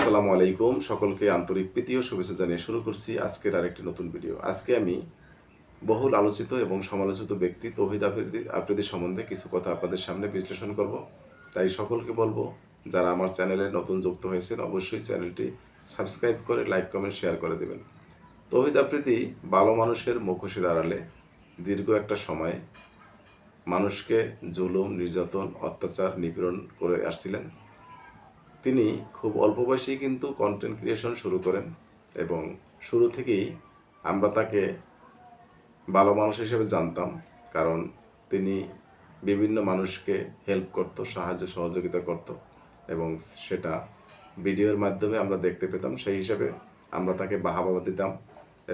আসসালামু আলাইকুম। সকলকে আন্তরিক প্রীতি ও শুভেচ্ছা জানিয়ে শুরু করছি আজকের আরেকটি নতুন ভিডিও। আজকে আমি বহুল আলোচিত এবং সমালোচিত ব্যক্তি তৌহিদ আফ্রিদি আফ্রিদি সম্বন্ধে কিছু কথা আপনাদের সামনে বিশ্লেষণ করব। তাই সকলকে বলব, যারা আমার চ্যানেলে নতুন যুক্ত হয়েছেন, অবশ্যই চ্যানেলটি সাবস্ক্রাইব করে লাইক, কমেন্ট, শেয়ার করে দেবেন। তৌহিদ আফ্রিদি ভালো মানুষের মুখোশে দাঁড়ালে দীর্ঘ একটা সময় মানুষকে জুলুম, নির্যাতন, অত্যাচার, নিপীড়ন করে আসছিলেন। তিনি খুব অল্প বয়সেই কিন্তু কন্টেন্ট ক্রিয়েশন শুরু করেন এবং শুরু থেকেই আমরা তাকে ভালো মানুষ হিসেবে জানতাম, কারণ তিনি বিভিন্ন মানুষকে হেল্প করত, সাহায্য সহযোগিতা করত এবং সেটা ভিডিওর মাধ্যমে আমরা দেখতে পেতাম। সেই হিসাবে আমরা তাকে বাহাবা দিতাম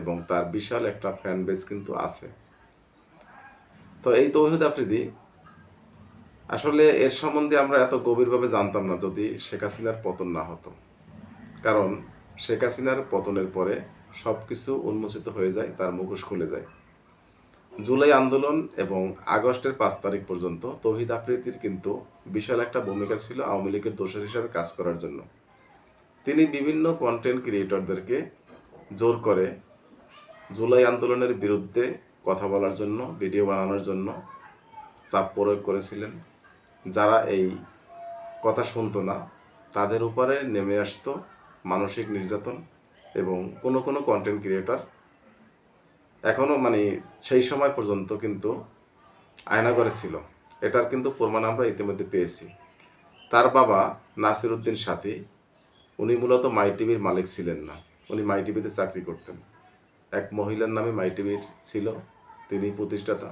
এবং তার বিশাল একটা ফ্যান বেস কিন্তু আছে। তো এই তৌহিদ আফ্রিদি আসলে এর সম্বন্ধে আমরা এত গভীরভাবে জানতাম না যদি শেখ হাসিনার পতন না হতো। কারণ শেখ হাসিনার পতনের পরে সব কিছু উন্মোচিত হয়ে যায়, তার মুখোশ খুলে যায়। জুলাই আন্দোলন এবং আগস্টের পাঁচ তারিখ পর্যন্ত তহিদ আফ্রিদির কিন্তু বিশাল একটা ভূমিকা ছিল আওয়ামী লীগের দোষর হিসাবে কাজ করার জন্য। তিনি বিভিন্ন কন্টেন্ট ক্রিয়েটরদেরকে জোর করে জুলাই আন্দোলনের বিরুদ্ধে কথা বলার জন্য, ভিডিও বানানোর জন্য চাপ প্রয়োগ করেছিলেন। যারা এই কথা শুনতো না, তাদের উপরে নেমে আসতো মানসিক নির্যাতন এবং কোনো কোনো কন্টেন্ট ক্রিয়েটর এখনও মানে সেই সময় পর্যন্ত কিন্তু আয়নাগরে ছিল। এটার কিন্তু প্রমাণ আমরা ইতিমধ্যে পেয়েছি। তার বাবা নাসির উদ্দিন সাথী, উনি মূলত মাই টিভির মালিক ছিলেন না। উনি মাই টিভিতে চাকরি করতেন। এক মহিলার নামে মাই টিভির ছিল, তিনি প্রতিষ্ঠাতা।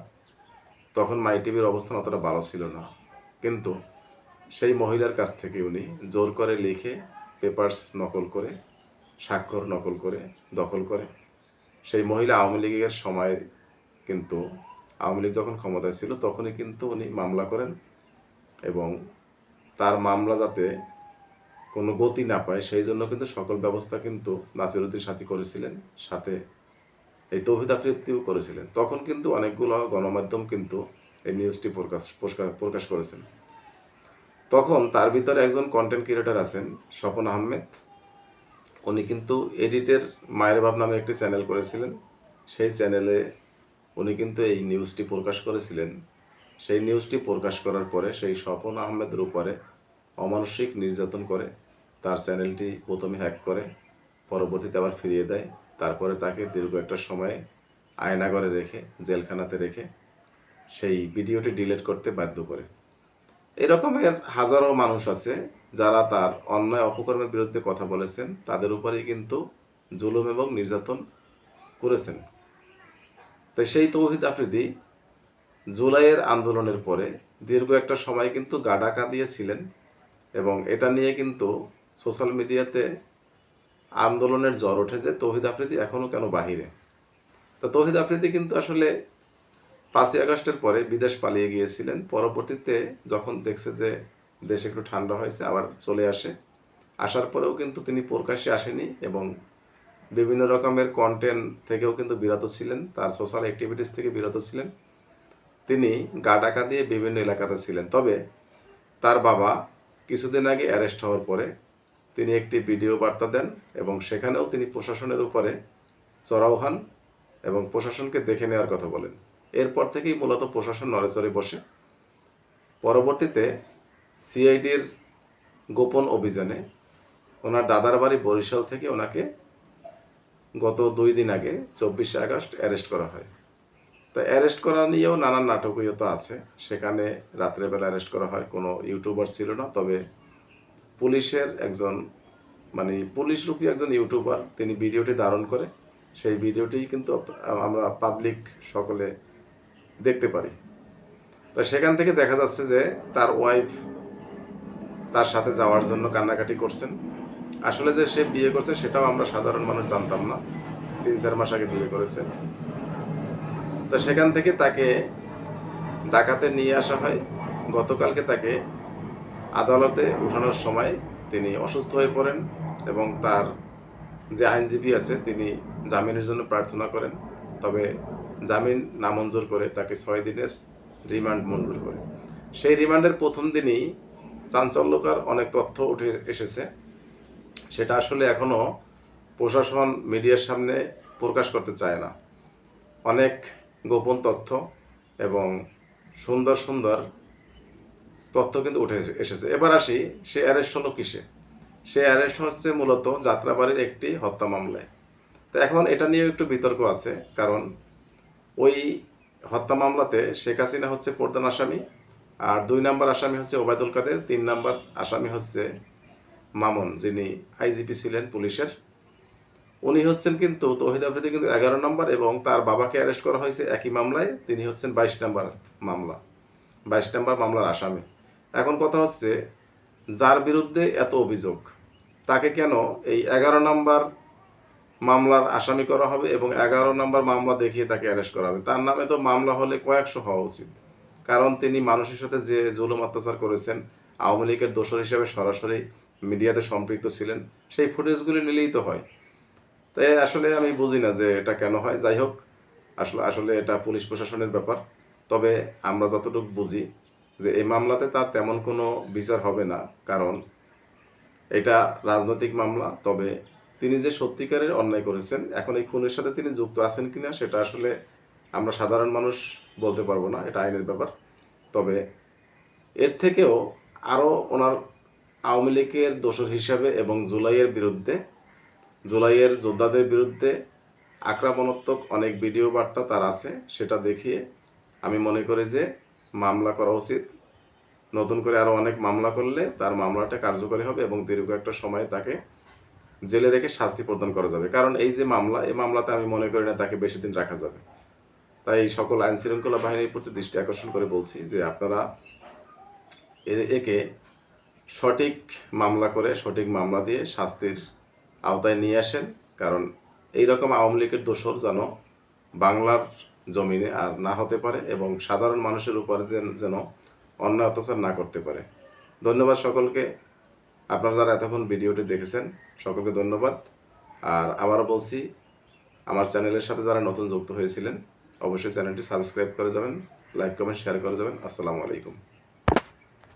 তখন মাই টিভির অবস্থান অতটা ভালো ছিল না। কিন্তু সেই মহিলার কাছ থেকে উনি জোর করে লিখে পেপার্স নকল করে, স্বাক্ষর নকল করে দখল করে। সেই মহিলা আওয়ামী লীগের সময় কিন্তু আওয়ামী লীগ যখন ক্ষমতায় ছিল তখনই কিন্তু উনি মামলা করেন এবং তার মামলা যাতে কোনো গতি না পায় সেই জন্য কিন্তু সকল ব্যবস্থা কিন্তু নাসিরুদ্দিন সাথী করেছিলেন, সাথে এই তৌহিদ আফ্রিদিও করেছিলেন। তখন কিন্তু অনেকগুলো গণমাধ্যম কিন্তু এই নিউজটি প্রকাশ- প্রকাশ করেছেন। তখন তার ভিতরে একজন কন্টেন্ট ক্রিয়েটর আছেন স্বপন আহমেদ। উনি কিন্তু এডিটের মায়ের বাপ নামে একটি চ্যানেল করেছিলেন। সেই চ্যানেলে উনি কিন্তু এই নিউজটি প্রকাশ করেছিলেন। সেই নিউজটি প্রকাশ করার পরে সেই স্বপন আহমেদের উপরে অমানসিক নির্যাতন করে তার চ্যানেলটি প্রথমে হ্যাক করে, পরবর্তীতে আবার ফিরিয়ে দেয়। তারপরে তাকে দীর্ঘ একটা সময় আয়নাগরে রেখে, জেলখানাতে রেখে সেই ভিডিওটি ডিলিট করতে বাধ্য করে। এরকমের হাজারো মানুষ আছে যারা তার অন্যায় অপকর্মের বিরুদ্ধে কথা বলেছেন, তাদের উপরেই কিন্তু জুলুম এবং নির্যাতন করেছেন। তাই সেই তৌহিদ আফ্রিদি জুলাইয়ের আন্দোলনের পরে দীর্ঘ একটা সময় কিন্তু গাডাকা দিয়েছিলেন এবং এটা নিয়ে কিন্তু সোশ্যাল মিডিয়াতে আন্দোলনের জ্বর ওঠে যে তৌহিদ আফ্রিদি এখনও কেন বাহিরে? তা তৌহিদ আফ্রিদি কিন্তু আসলে পাঁচই আগস্টের পরে বিদেশ পালিয়ে গিয়েছিলেন। পরবর্তীতে যখন দেখছে যে দেশে একটু ঠান্ডা হয়েছে, আবার চলে আসে। আসার পরেও কিন্তু তিনি প্রকাশ্যে আসেনি এবং বিভিন্ন রকমের কন্টেন্ট থেকেও কিন্তু বিরত ছিলেন, তার সোশ্যাল অ্যাক্টিভিটিস থেকে বিরত ছিলেন। তিনি গা ডাকা দিয়ে বিভিন্ন এলাকাতে ছিলেন। তবে তার বাবা কিছুদিন আগে অ্যারেস্ট হওয়ার পরে তিনি একটি ভিডিও বার্তা দেন এবং সেখানেও তিনি প্রশাসনের উপরে চড়াও হন এবং প্রশাসনকে দেখে নেওয়ার কথা বলেন। এরপর থেকেই মূলত প্রশাসন নড়েচড়ে বসে। পরবর্তীতে সিআইডির গোপন অভিযানে ওনার দাদার বাড়ি বরিশাল থেকে ওনাকে গত দুই দিন আগে চব্বিশে আগস্ট অ্যারেস্ট করা হয়। তো অ্যারেস্ট করা নিয়েও নানান নাটকীয়তা আছে। সেখানে রাত্রেবেলা অ্যারেস্ট করা হয়, কোনো ইউটিউবার ছিল না। তবে পুলিশের একজন মানে পুলিশ রূপী একজন ইউটিউবার, তিনি ভিডিওটি ধারণ করে। সেই ভিডিওটি কিন্তু আমরা পাবলিক সকলে দেখতে পারি। তো সেখান থেকে দেখা যাচ্ছে যে তার ওয়াইফ তার সাথে যাওয়ার জন্য কান্নাকাটি করছেন। আসলে যে সে বিয়ে করছে সেটাও আমরা সাধারণ মানুষ জানতাম না। তিন, চার মাস আগে বিয়ে করেছে। তো সেখান থেকে তাকে ডাকাতে নিয়ে আসা হয়। গতকালকে তাকে আদালতে উঠানোর সময় তিনি অসুস্থ হয়ে পড়েন এবং তার যে আইনজীবী আছে তিনি জামিনের জন্য প্রার্থনা করেন। তবে জামিন নামঞ্জুর করে তাকে ছয় দিনের রিমান্ড মঞ্জুর করে। সেই রিমান্ডের প্রথম দিনই চাঞ্চল্যকার অনেক তথ্য উঠে এসেছে। সেটা আসলে এখনও প্রশাসন মিডিয়ার সামনে প্রকাশ করতে চায় না। অনেক গোপন তথ্য এবং সুন্দর সুন্দর তথ্য কিন্তু উঠে এসেছে। এবার আসি, সে অ্যারেস্ট হলো কিসে? সে অ্যারেস্ট হচ্ছে মূলত যাত্রাবাড়ির একটি হত্যা মামলায়। তো এখন এটা নিয়ে একটু বিতর্ক আছে, কারণ ওই হত্যা মামলাতে শেখ হাসিনা হচ্ছে প্রধান আসামি, আর দুই নম্বর আসামি হচ্ছে ওবায়দুল কাদের, তিন নম্বর আসামি হচ্ছে মামুন, যিনি আইজিপি ছিলেন পুলিশের। উনি হচ্ছেন কিন্তু তহিদ আফ্রিদি কিন্তু এগারো নম্বর এবং তার বাবাকে অ্যারেস্ট করা হয়েছে একই মামলায়, তিনি হচ্ছেন বাইশ নম্বর মামলা, বাইশ নম্বর মামলার আসামি। এখন কথা হচ্ছে, যার বিরুদ্ধে এত অভিযোগ, তাকে কেন এই এগারো নম্বর মামলার আসামি করা হবে এবং এগারো নম্বর মামলা দেখিয়ে তাকে অ্যারেস্ট করা হবে। তার নামে তো মামলা হলে কয়েকশো হওয়া উচিত। কারণ তিনি মানুষের সাথে যে জুলুম অত্যাচার করেছেন, আওয়ামী লীগের দোষর হিসাবে সরাসরি মিডিয়াতে সম্পৃক্ত ছিলেন, সেই ফুটেজগুলি নিলেই তো হয়। তাই আসলে আমি বুঝি না যে এটা কেন হয়। যাই হোক, আসলে আসলে এটা পুলিশ প্রশাসনের ব্যাপার। তবে আমরা যতটুকু বুঝি যে এই মামলাতে তার তেমন কোনো বিচার হবে না। কারণ এটা রাজনৈতিক মামলা, তবে তিনি যে সত্যিকারের অন্যায় করেছেন, এখন এই খুনের সাথে তিনি যুক্ত আছেন কিনা সেটা আসলে আমরা সাধারণ মানুষ বলতে পারব না, এটা আইনের ব্যাপার। তবে এর থেকেও আরও ওনার আওয়ামী লীগের দোষর হিসাবে এবং জুলাইয়ের বিরুদ্ধে, জুলাইয়ের যোদ্ধাদের বিরুদ্ধে আক্রমণাত্মক অনেক ভিডিও বার্তা তার আছে, সেটা দেখিয়ে আমি মনে করি যে মামলা করা উচিত। নতুন করে আরও অনেক মামলা করলে তার মামলাটা কার্যকরী হবে এবং দীর্ঘ একটা সময় তাকে জেলে রেখে শাস্তি প্রদান করা যাবে। কারণ এই যে মামলা, এই মামলাতে আমি মনে করি না তাকে বেশি দিন রাখা যাবে। তাই সকল আইন শৃঙ্খলা বাহিনীর প্রতি দৃষ্টি আকর্ষণ করে বলছি যে আপনারা একে সঠিক মামলা করে, সঠিক মামলা দিয়ে শাস্তির আওতায় নিয়ে আসেন। কারণ এই রকম আওয়ামী লীগের দোষর যেন বাংলার জমিনে আর না হতে পারে এবং সাধারণ মানুষের উপর যেন অন্যায় অত্যাচার না করতে পারে। ধন্যবাদ সকলকে। আপনারা যারা এতক্ষণ ভিডিওটি দেখেছেন, সকলকে ধন্যবাদ। আর আবারও বলছি, আমার চ্যানেলের সাথে যারা নতুন যুক্ত হয়েছিলেন, অবশ্যই চ্যানেলটি সাবস্ক্রাইব করে যাবেন, লাইক, কমেন্ট, শেয়ার করে যাবেন। আসসালামু আলাইকুম।